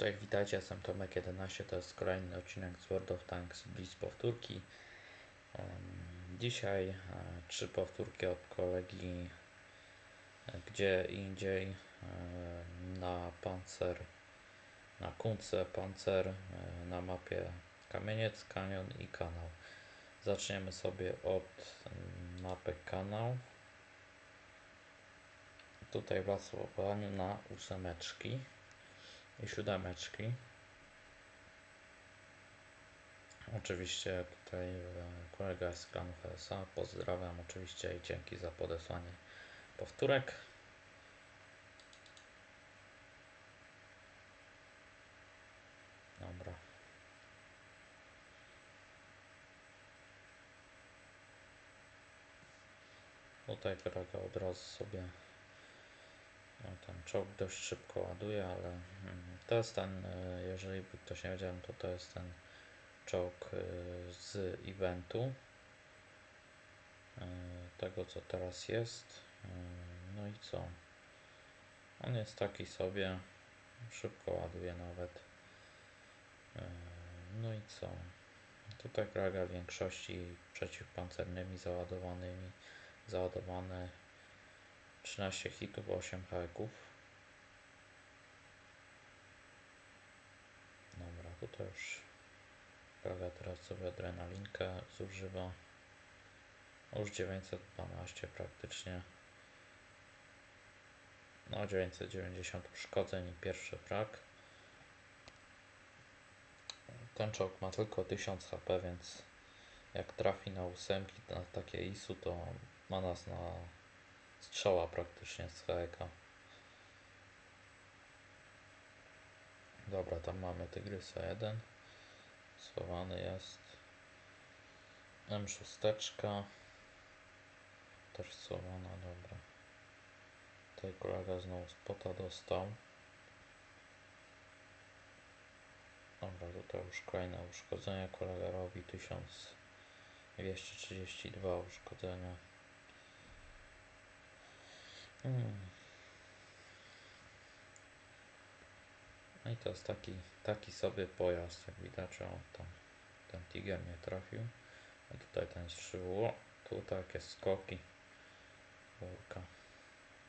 Cześć, witajcie, jestem Tomek11, to jest kolejny odcinek z World of Tanks Blitz powtórki. Dzisiaj e, trzy powtórki od kolegi e, gdzie indziej e, na pancer, na kunce pancer na mapie kamieniec, kanion i kanał. Zaczniemy sobie od mm, mapy kanał. Tutaj w losowaniu na ósemeczki i siódemeczki. Oczywiście tutaj e, kolega z klanu HSA. Pozdrawiam oczywiście i dzięki za podesłanie powtórek. Dobra. Tutaj kolega od razu sobie czołg dość szybko ładuje, ale mm, to jest ten, e, jeżeli by ktoś nie wiedział, to to jest ten czołg e, z eventu e, tego co teraz jest. No i co? On jest taki sobie szybko ładuje nawet. No i co? Tutaj kraga w większości przeciwpancernymi załadowanymi załadowane 13 hitów, 8 haków. Dobra, tutaj już prawie teraz sobie adrenalinkę zużywa. Już 912 praktycznie. No 990 uszkodzeń i pierwszy frak. Ten czołg ma tylko 1000 HP, więc jak trafi na ósemki, na takie ISU, to ma nas na strzała praktycznie z heka. Dobra, tam mamy Tygrysa 1. Schowany jest. M6. Też schowana, dobra. Tutaj kolega znowu spota dostał. Dobra, tutaj już kolejne uszkodzenia. Kolega robi 1232 uszkodzenia. Hmm. No i to jest taki, taki sobie pojazd, jak widać, o tam ten Tiger nie trafił. A tutaj ten strzał, o, tu takie skoki. Kurka.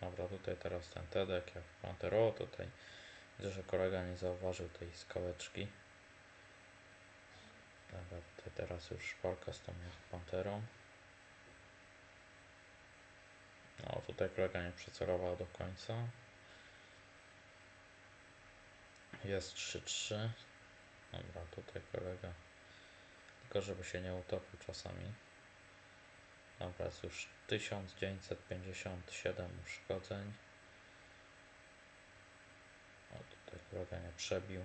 Dobra, tutaj teraz ten Tedek, jak Panther, o tutaj widzę, że kolega nie zauważył tej skałeczki. Dobra, tutaj teraz już walka z tą Panterą. O, tutaj kolega nie przycelował do końca. Jest 3-3. Dobra, tutaj kolega. Tylko żeby się nie utopił czasami. Dobra, jest już 1957 uszkodzeń. O, tutaj kolega nie przebił.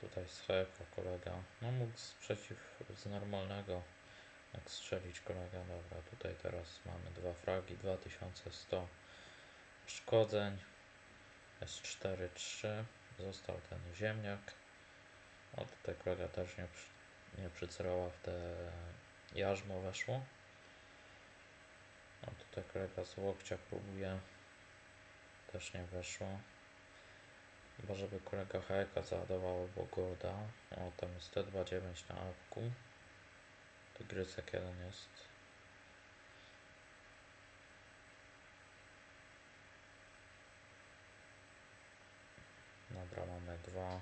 Tutaj z hepa kolega. No mógł z przeciw z normalnego jak strzelić kolega. Dobra, tutaj teraz mamy dwa fragi, 2100 uszkodzeń. Jest 4-3. Został ten ziemniak. O, tutaj kolega też nie, przy, nie przycerował w te jarzmo weszło. O, tutaj kolega z łokcia próbuje. Też nie weszło. Chyba żeby kolega HK załadował albo Golda. O, tam jest T29 na awku. Tygrysek jeden jest. Dwa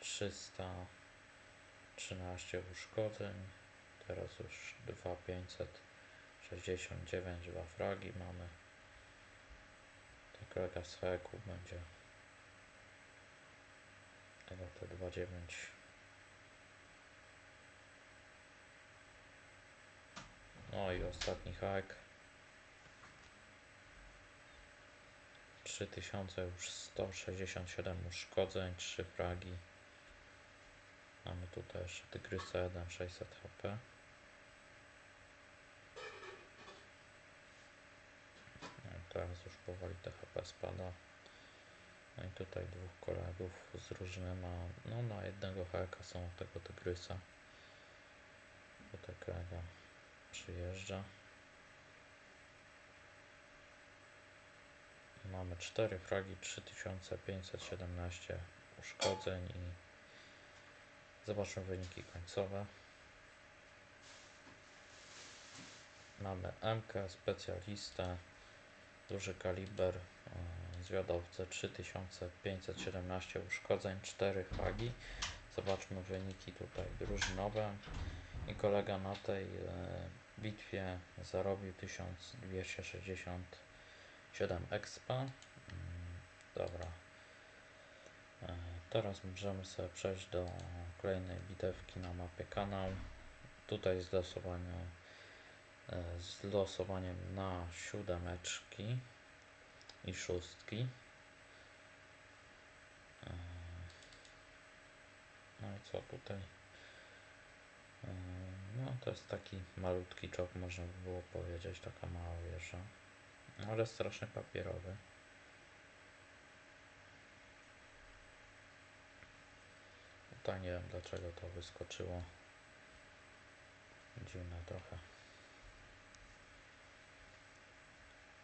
313 uszkodzeń. Teraz już 2569, dwa fragi mamy. To kolega z heku będzie te 29 No i ostatni hak. 3000 już 167 uszkodzeń, 3 fragi. Mamy tutaj jeszcze Tygrysa 1 600 HP. Teraz już powoli te HP spada. No i tutaj dwóch kolegów z różnymi, no na jednego haka są tego Tygrysa. Tutaj kolega przyjeżdża. Mamy 4 fragi, 3517 uszkodzeń i zobaczmy wyniki końcowe. Mamy MK, specjalistę, duży kaliber, yy, zwiadowcę 3517 uszkodzeń, 4 fragi. Zobaczmy wyniki tutaj drużynowe. I kolega na tej e, bitwie zarobił 1267 expa. Mm, Dobra. E, Teraz możemy sobie przejść do kolejnej bitewki na mapie kanał. Tutaj jest losowanie e, z losowaniem na siódemeczki i szóstki. E, No i co tutaj? No to jest taki malutki czop, można by było powiedzieć, taka mała wieża. Ale strasznie papierowy. Tutaj nie wiem dlaczego to wyskoczyło. Dziwne trochę.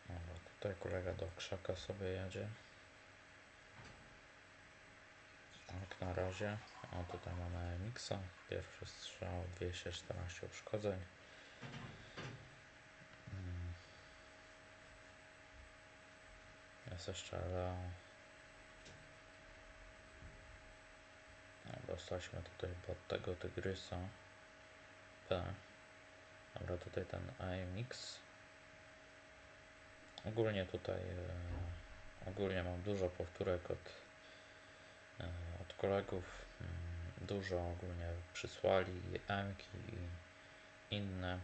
Dobra, tutaj kolega do krzaka sobie jedzie. Tak na razie. O tutaj mamy Mixa. Pierwszy strzał 214 uszkodzeń. Jeszcze Leo. No, dostaliśmy tutaj pod tego tygrysa. P. Dobra, tutaj ten AMX. Ogólnie tutaj e, ogólnie mam dużo powtórek od, e, od kolegów. Mm, Dużo ogólnie przysłali M-ki i inne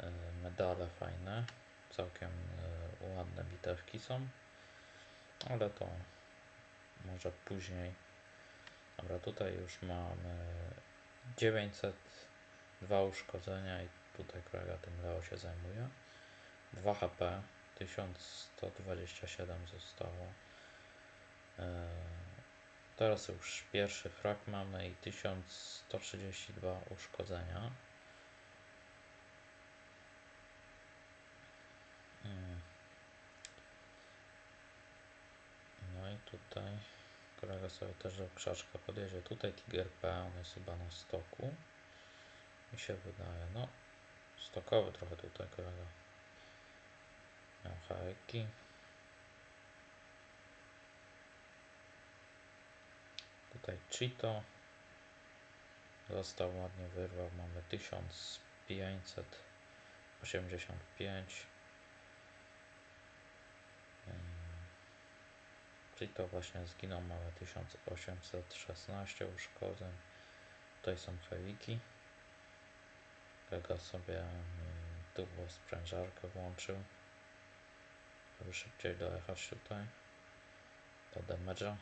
e, medale fajne. Całkiem e, ładne bitewki są. Ale to może później. Dobra, tutaj już mamy 902 uszkodzenia i tutaj kolega tym Leo się zajmuje. 2 HP, 1127 zostało. E, Teraz już pierwszy frak mamy i 1132 uszkodzenia. No i tutaj kolega sobie też do krzaczka podjedzie. Tutaj Tiger P, on jest chyba na stoku. Mi się wydaje, no stokowy trochę tutaj kolega. Miał hajki. Tutaj Cheeto. Został ładnie wyrwał. Mamy 1585. Ym, Cheeto właśnie zginął. Mamy 1816 uszkodzeń. Tutaj są hewiki. Kolega sobie turbo sprężarkę włączył żeby szybciej dojechać tutaj do damage'a.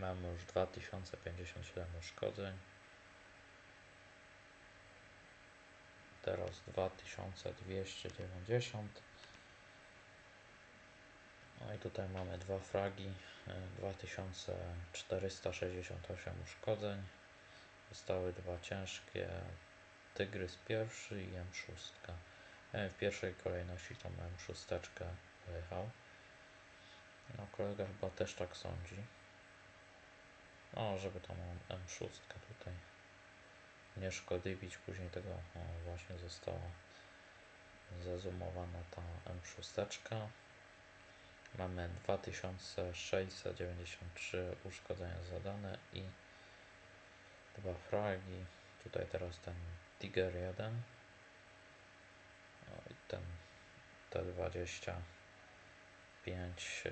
Mamy już 2057 uszkodzeń. Teraz 2290. No i tutaj mamy dwa fragi. e, 2468 uszkodzeń. Zostały dwa ciężkie. Tygrys pierwszy i M6. E, W pierwszej kolejności tą M6 pojechał. No kolega chyba też tak sądzi. No, żeby tą M6 tutaj nie szkodzić, później tego o, właśnie została zazumowana ta M6. Mamy 2693 uszkodzenia zadane i dwa fragi. Tutaj teraz ten Tiger 1 no i ten T25 e,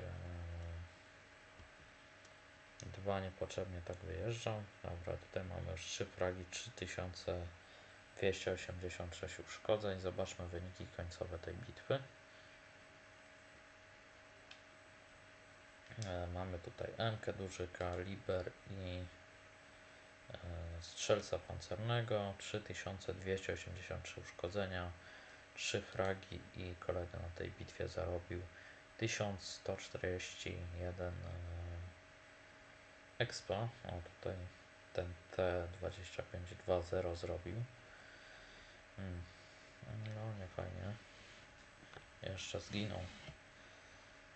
dwa niepotrzebnie tak wyjeżdżał. Dobra, tutaj mamy już 3 fragi, 3286 uszkodzeń. Zobaczmy wyniki końcowe tej bitwy. Mamy tutaj MK, duży kaliber i e, strzelca pancernego, 3283 uszkodzenia, 3 fragi i kolega na tej bitwie zarobił 1141 e, expa. O, tutaj ten T2520 zrobił. Mm. No, nie fajnie. Jeszcze zginął.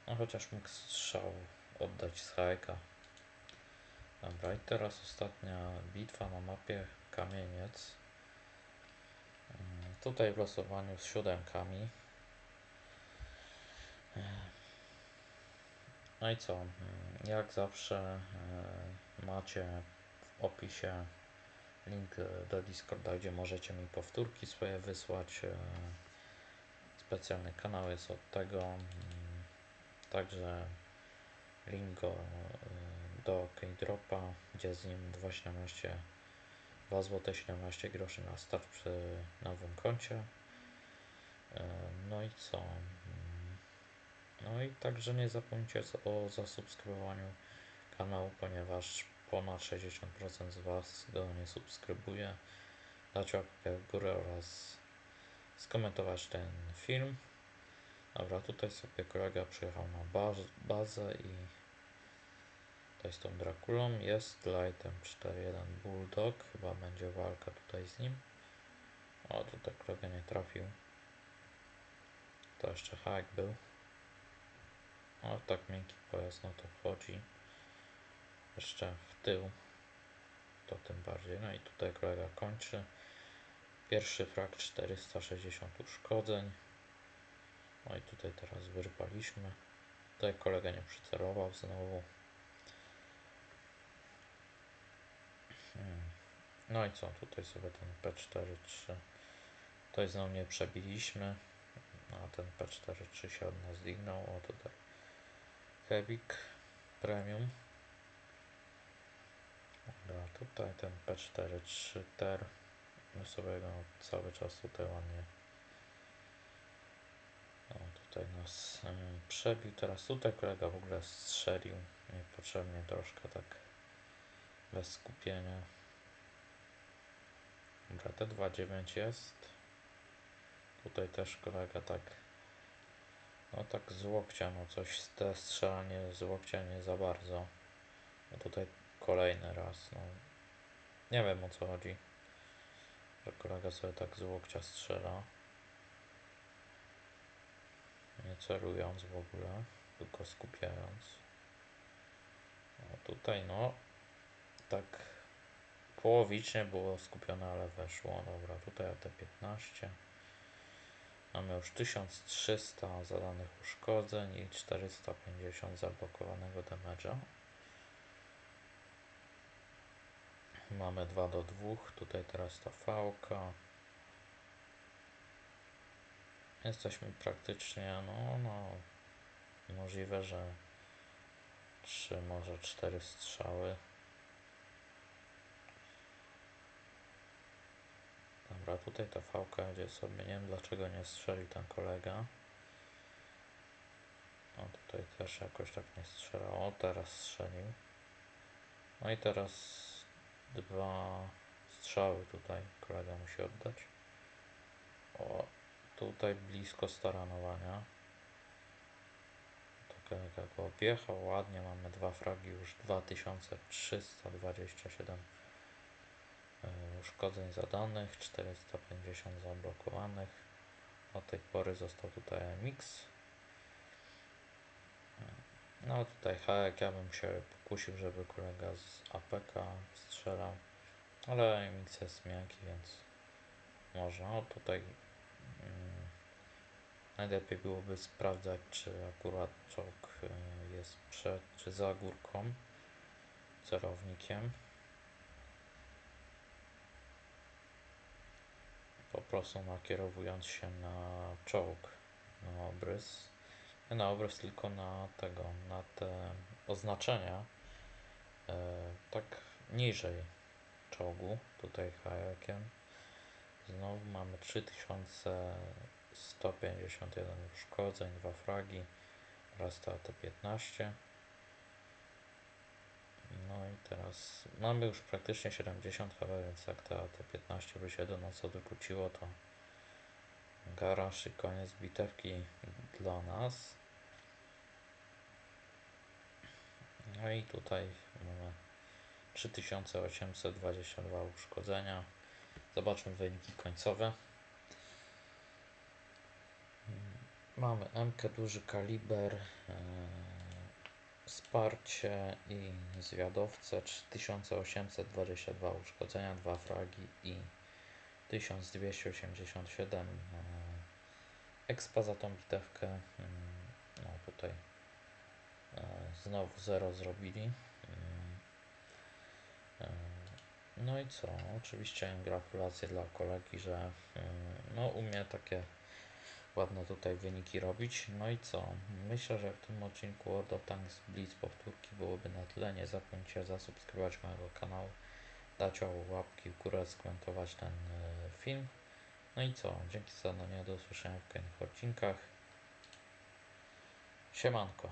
No chociaż mógł strzał oddać z hajka. Dobra, i teraz ostatnia bitwa na mapie Kamieniec. Mm, Tutaj w losowaniu z siódemkami. No i co? Mm, Jak zawsze e, macie w opisie link e, do Discorda, gdzie możecie mi powtórki swoje wysłać. e, Specjalny kanał jest od tego. mm, Także link go, e, do Keydropa, gdzie z nim 2,17 2 zł 17 groszy na start przy nowym koncie. E, No i co? Mm, No i także nie zapomnijcie o zasubskrybowaniu kanału, ponieważ ponad 60% z Was go nie subskrybuje. Dać łapkę w górę oraz skomentować ten film. Dobra, tutaj sobie kolega przyjechał na baz, bazę i to jest tą Drakulą. Jest Lightem 4.1 Bulldog. Chyba będzie walka tutaj z nim. O, tutaj kolega nie trafił. To jeszcze hack był. O, tak miękki pojazd, no to wchodzi. Jeszcze w tył. To tym bardziej. No i tutaj kolega kończy. Pierwszy frag 460 uszkodzeń. No i tutaj teraz wyrwaliśmy. Tutaj kolega nie przycelował znowu. No i co? Tutaj sobie ten P4-3. Tutaj znowu nie przebiliśmy. A ten P4-3 się od nas dignął. O tutaj Hevik Premium. Dobra, tutaj ten P4-3 TER. My sobie go cały czas tutaj ładnie o, tutaj nas przebił. Teraz tutaj kolega w ogóle strzelił. Niepotrzebnie troszkę tak bez skupienia. Dobra, T29 jest. Tutaj też kolega tak no tak z łokcia, no coś te strzelanie z łokcia nie za bardzo. No tutaj kolejny raz, no nie wiem o co chodzi. Że kolega sobie tak z łokcia strzela. Nie celując w ogóle, tylko skupiając. O, tutaj no, tak połowicznie było skupione, ale weszło. Dobra, tutaj AT15. Mamy już 1300 zadanych uszkodzeń i 450 zablokowanego damage'a. Mamy 2 do 2, tutaj teraz ta fałka. Jesteśmy praktycznie, no, no, możliwe, że 3, może 4 strzały. Dobra, tutaj ta fałka gdzie sobie, nie wiem dlaczego nie strzelił ten kolega. O, tutaj też jakoś tak nie strzelał. O, teraz strzelił. No i teraz dwa strzały tutaj kolega musi oddać. O, tutaj blisko staranowania. To kolega go. Ładnie mamy dwa fragi już 2327 e, uszkodzeń zadanych, 450 zablokowanych. Od tej pory został tutaj MX. No tutaj hajek, ja bym się pokusił, żeby kolega z APK strzelał, ale MX jest miękki, więc można. O tutaj mm, najlepiej byłoby sprawdzać, czy akurat czołg y, jest przed czy za górką, celownikiem. Po prostu nakierowując się na czołg, na obrys. Nie na obrys, tylko na tego, na te oznaczenia. E, tak niżej czołgu, tutaj hajakiem. Znowu mamy 3151 uszkodzeń, dwa fragi oraz ta T15. No i teraz mamy już praktycznie 70 chyba, więc jak ta T15 by się do nas odwróciło, to garaż i koniec bitewki dla nas. No i tutaj mamy 3822 uszkodzenia. Zobaczmy wyniki końcowe. Mamy MK duży kaliber, e, wsparcie i zwiadowcę 3822 uszkodzenia, 2 fragi i 1287 e, expa za tą bitewkę. Mm, No tutaj e, znowu 0 zrobili. Mm, e, No i co? Oczywiście gratulacje dla kolegi, że mm, no umie takie ładne tutaj wyniki robić. No i co? Myślę, że w tym odcinku World of Tanks Blitz powtórki byłoby na tyle. Nie zapomnijcie zasubskrybować mojego kanału, dać łapki w górę, skomentować ten e, film. No i co? Dzięki za oglądanie, do usłyszenia w kolejnych odcinkach. Siemanko.